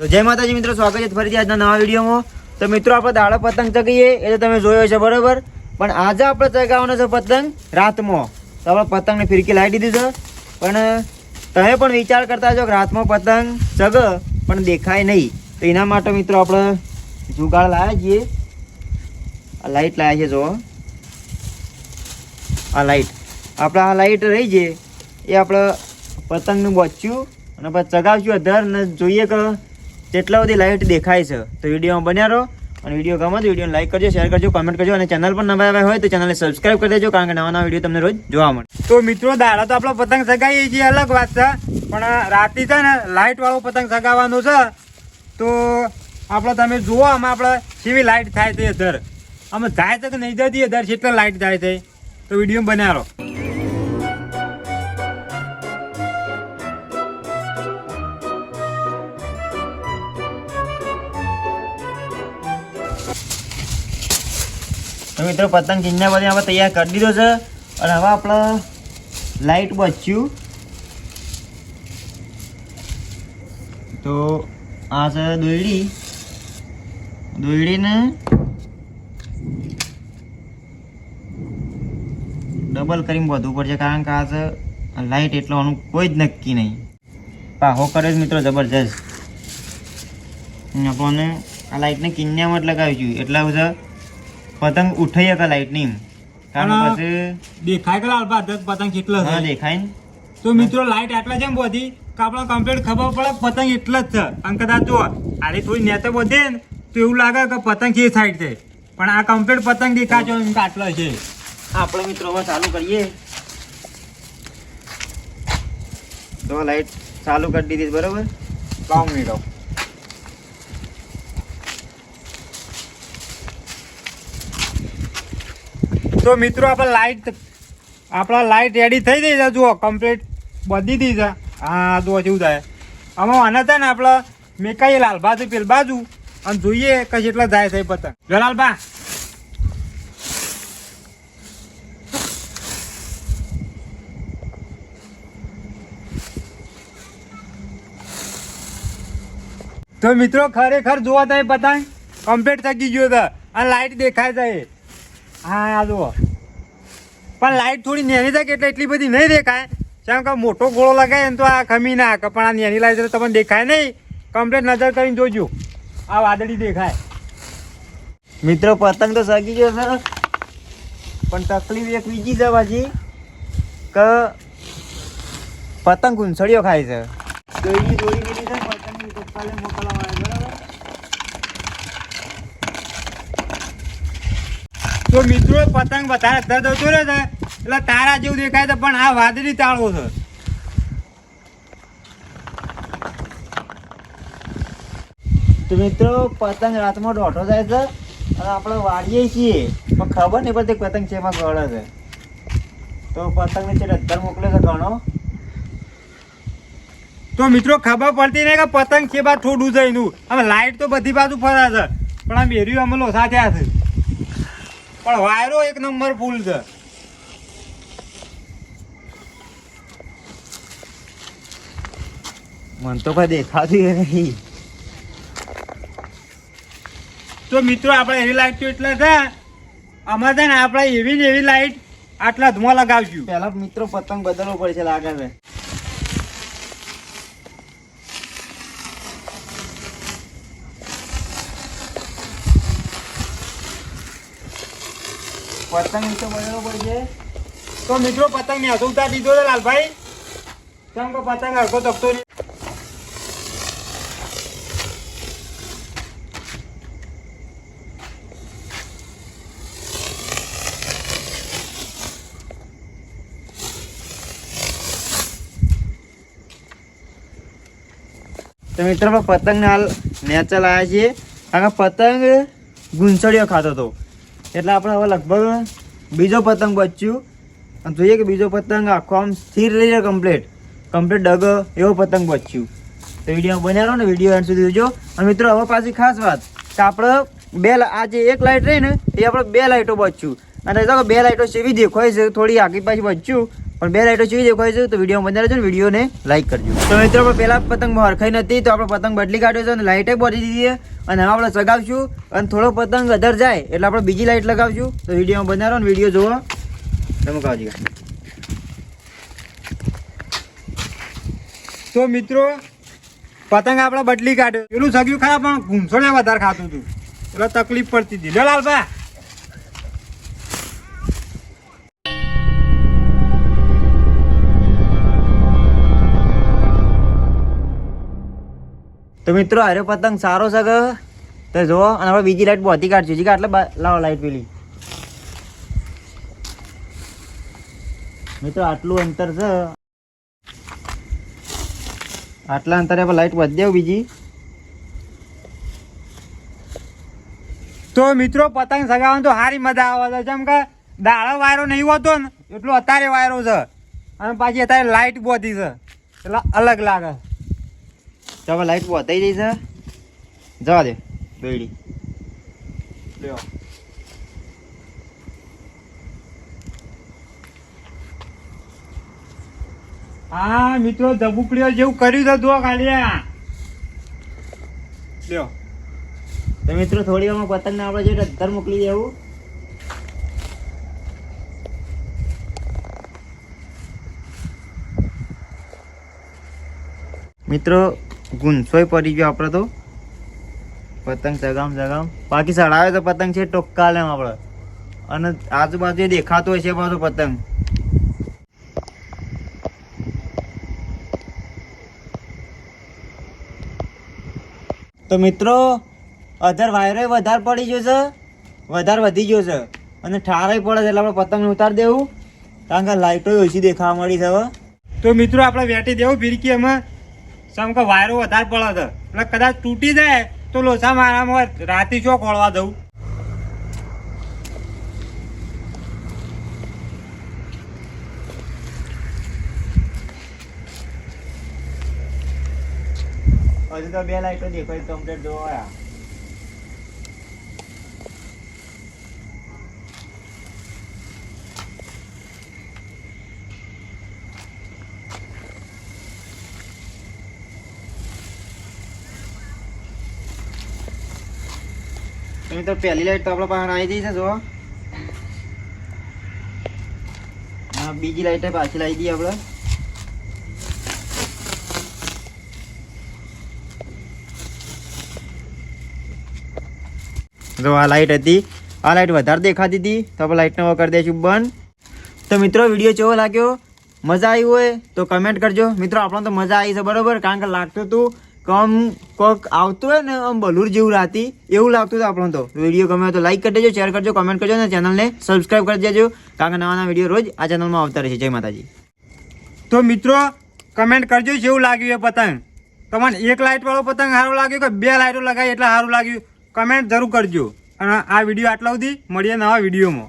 જય માતાજી મિત્રો, સ્વાગત છે ફરીથી આજના નવા વિડીયોમાં. તો મિત્રો, આપણે દાડો પતંગ ચગીએ એ તો તમે જોયો છે બરાબર? પણ આજે આપણે ચગાવવાનો છે પતંગ રાતમાં. તો આપણે પતંગને ફિરકી લાવી દીધી છે. પણ, તમે પણ વિચાર કરતા છો કે રાતમાં પતંગ ચગ, પણ દેખાય નહીં. તો એના માટે મિત્રો, આપણે જુગાડ લાવ્યા છીએ. આ લાઇટ લાવ્યા છે જો આ લાઇટ આપણે આ લાઈટ રહી છે. એ આપણે પતંગનું બચ્યું અને પછી ચગાવશું. અધર ને જોઈએ કે કેટલા બધી લાઇટ દેખાય છે, તો વિડીયોમાં બન્યા રહો અને વીડિયો ગમે તો વિડીયોને લાઈક કરજો શેર કરજો કમેન્ટ કરજો અને ચેનલ પર નવા આવ્યા હોય તો ચેનલને સબસ્ક્રાઈબ કરી દેજો, કારણ કે નવા નવા વીડિયો તમને રોજ જોવા મળે. તો મિત્રો, દાડા તો આપણો પતંગ સગાવીએ છીએ, અલગ વાત છે, પણ રાતે છે ને લાઇટ વાળો પતંગ સગાવવાનો છે, તો આપણે તમે જુઓ, આમાં આપણે કેવી લાઇટ થાય છે અધર આમાં જાય છે કે નહીં જતી અધર કેટલા લાઇટ થાય છે, તો વીડિયો બનાવો તો મિત્રો, પતંગ ચીન્યા બધી આપણે તૈયાર કરી દીધો છે. અને હવે આપણે લાઈટ બચ્યું. તો આ છે દોયડી. દોયડીને ડબલ કરીને બધું પડશે, કારણ કે આ છે લાઈટ એટલો આનું કોઈ જ નક્કી નહીં. પાહો કરે છે મિત્રો, જબરજસ્ત. આપણને આ લાઈટને કિન્યામાં જ લગાવીશું એટલા બધા પતંગ ઉઠાઈ કે લાઈટની. કારણ પછી દેખાય કે લાલભા પતંગ કેટલો હા દેખાય ને. તો મિત્રો લાઇટ આટલા જેમ વધી કે આપણે કમ્પ્લીટ ખબર પડે પતંગ એટલા જ છે. અને કદાચ જો આની થોડી નેતો વધે ને તો એવું લાગે કે પતંગ એ સાઈડ છે. પણ આ કમ્પ્લીટ પતંગ દેખાજો આટલો છે. આપણે મિત્રો હવે ચાલુ કરીએ. તો લાઈટ ચાલુ કરી દીધી બરોબર? લાવ મિનિટ તો મિત્રો, આપણે લાઈટ આપણા લાઇટ રેડી થઈ ગઈ છે, જુઓ કમ્પ્લીટ બધી દી છે. હા જુઓ જેવું થાય. આમાં આના થાય ને, આપણે મેકાઈએ લાલ બાજુ પેલ બાજુ અને જોઈએ કઈ જેટલા જાય છે પતંગ. જો લાલબા. તો મિત્રો, ખરેખર જોવા થાય પતંગ કમ્પ્લીટ થકી ગયો હતો અને લાઇટ દેખાય છે. હા આ જુઓ. પણ લાઈટ થોડી નેની થાય એટલે એટલી બધી નહીં દેખાય. કેમ કે મોટો ગોળો લગાય ને તો આ ખમી ના કે પણ આ નેની લાઈટ તો તમને દેખાય નહીં. કમ્પ્લેટ નજર કરીને જોજો. આ વાદળી દેખાય. મિત્રો પતંગ તો સગી ગયો છે. પણ તકલીફ એક બીજી છે પાછી કે પતંગ ગુંસળીઓ ખાય છે. દોરી દોરી દીધી છે પતંગની પપ્પાને મોકલવા આવે બરાબર તો મિત્રો, પતંગ વધારે દર્દ જતો રહે છે, એટલે તારા જેવું દેખાય છે, પણ આ વાદળી તાળો છે. તો મિત્રો, પતંગ રાતમાં દોઢો જાય છે, અને આપણે વાળીએ છીએ, પણ ખબર નહીં પડતી પતંગ છે એમાં ગળે છે. તો પતંગને છે અંદર મોકલે છે ઘણો. તો મિત્રો, ખબર પડતી નહીં કે પતંગ છે બા થોડું જઈનું આમ લાઈટ તો બધી બાજુ ફરા છે, પણ આમ એર્યું અમે લોસા થયા છે. પણ વાયરો એક નંબર ફૂલ છે. મન તો કઈ દેખાતી નહીં. તો મિત્રો, આપણે એવી લાઈટ તો એટલે છે. અમારે છે ને આપણે એવી ને એવી લાઈટ આટલા ધુમા લગાવશું. પહેલા મિત્રો, પતંગ બદલવો પડશે લાગે છે. પતંગ તો બદલવો પડશે તો મિત્રો, પતંગ ને ઉતાર દીધો છે લાલભાઈ. કેમ કે પતંગ હરખો તકતો તો મિત્રો પતંગ હાલ નેચર આવ્યા છીએ. કારણ પતંગ ગુંસળીઓ ખાતો હતો. એટલે આપણે હવે લગભગ બીજો પતંગ બચ્યું. અને જોઈએ કે બીજો પતંગ આખો આમ સ્થિર રહી જાય કમ્પ્લીટ કમ્પ્લીટ ડગ એવો પતંગ બચ્યું. તો વીડિયો બન્યા રહો ને વીડિયો એન્ડ સુધી જોજો. અને મિત્રો, હવે પાછી ખાસ વાત. કે આપણે બે આ જે એક લાઇટ રહી ને, એ આપણે બે લાઇટો બચ્યું. અને કે બે લાઇટો સેવી દેખાય છે, થોડી આગી પાછી બચ્યું. પણ બે લાઇટો જોઈ દેખાય છે, તો વીડિયો મજા રહેજો ને વિડીયોને લાઈક કરજો. તો મિત્રો, આપણે પહેલાં પતંગ હરખાઈ નથી, તો આપણે પતંગ બદલી કાઢ્યો છે અને લાઇટે બોલી દીધી અને હવે આપણે ચગાવશું અને થોડો પતંગ અધર જાય એટલે આપણે બીજી લાઇટ લગાવશું. તો વિડીયોમાં બનાવો ને વીડિયો જોવો. તમે કાવજી તો મિત્રો, પતંગ આપણે બદલી કાઢ્યો. પેલું સગ્યું ખરા, પણ ઘૂમસોને વધારે ખાતું હતું. એટલે તકલીફ પડતી હતી. લાલભા તો મિત્રો હારે પતંગ સારો છે કે? તો જુઓ, અને આપણે બીજી લાઈટ બહોતી કાઢશું જી આટલે બા- લાવો લાઈટ પેલી. મિત્રો, આટલું અંતર છે. આટલા અંતરે આપણે લાઈટ વધી દેવું બીજી. તો મિત્રો, પતંગ સગાવવાનું તો સારી મજા આવે છે. જેમ કે દાળો વાયરો નહીં હોતો ને, એટલો અત્યારે વાયરો છે. અને પાછી અત્યારે લાઇટ બોધી છે. એટલે અલગ લાગે. હવે લાઈટ વધાઈ જઈ છે. જવા દે. બેડી. લ્યો. હા મિત્રો ધબુકડીઓ જેવું કર્યું તો ધો ખાલી લ્યો. તો મિત્રો થોડી વારમાં પતંગને આપણે જે અત્યારે મોકલી દેવું. મિત્રો ગુંસોય પડી ગયો આપણે તો. પતંગ ચગામ ચગામ બાકી ચડાવે તો પતંગ છે ટોક્કા લેમ આપણે અને આજુબાજુ દેખાતો હોય છે પાછો પતંગ. તો મિત્રો, અધર વાયરો વધારે પડી ગયો છે, વધારે વધી ગયો છે. અને ઠારાય પડે છે એટલે આપણે પતંગને ઉતારી દેવું. કારણ કે લાઇટો ઓછી દેખાવા મળી છે હવે. તો મિત્રો, આપણે વેટી દેવું ફિરકી એમાં. સમ કે વાયરો વધારે પડે છે એટલે કદાચ તૂટી જાય તો લોસા મારામાં રાતે શું ખોળવા દઉં? હજુ તો બે લાઈટો દેખાય કમ્પ્લીટ જોવા તો પહેલી લાઈટ તો આપણા પાસે આવી જઈ છે, જો. બીજી લાઈટ પાછી લાવી દઈએ આપણે. જો આ લાઇટ હતી. આ લાઈટ વધારે દેખાતી હતી, તો આપણે લાઇટને હવે કરી દઈશું, બંધ. તો મિત્રો, વીડિયો કેવો લાગ્યો? મજા આવી હોય તો કમેન્ટ કરજો. મિત્રો, આપણને તો મજા આવી છે, બરોબર? કારણ કે લાગતું હતું કે આમ કોક આવતું હોય ને આમ બલુર જેવું રાતી, એવું લાગતું હતું આપણને તો. વીડિયો ગમે તો લાઈક કરી દેજો શેર કરજો કમેન્ટ કરજો અને ચેનલને સબસ્ક્રાઈબ કરી દેજો. કારણ કે નવા નવા વીડિયો રોજ આ ચેનલમાં આવતા રહેશે જય માતાજી. તો મિત્રો કમેન્ટ કરજો જેવું લાગ્યું એ પતંગ. તમને એક લાઇટવાળો પતંગ સારું લાગ્યું કે બે લાઇટો લગાવી એટલે સારું લાગ્યું? કમેન્ટ જરૂર કરજો. અને આ વીડિયો આટલા સુધી. મળીએ નવા વિડીયોમાં.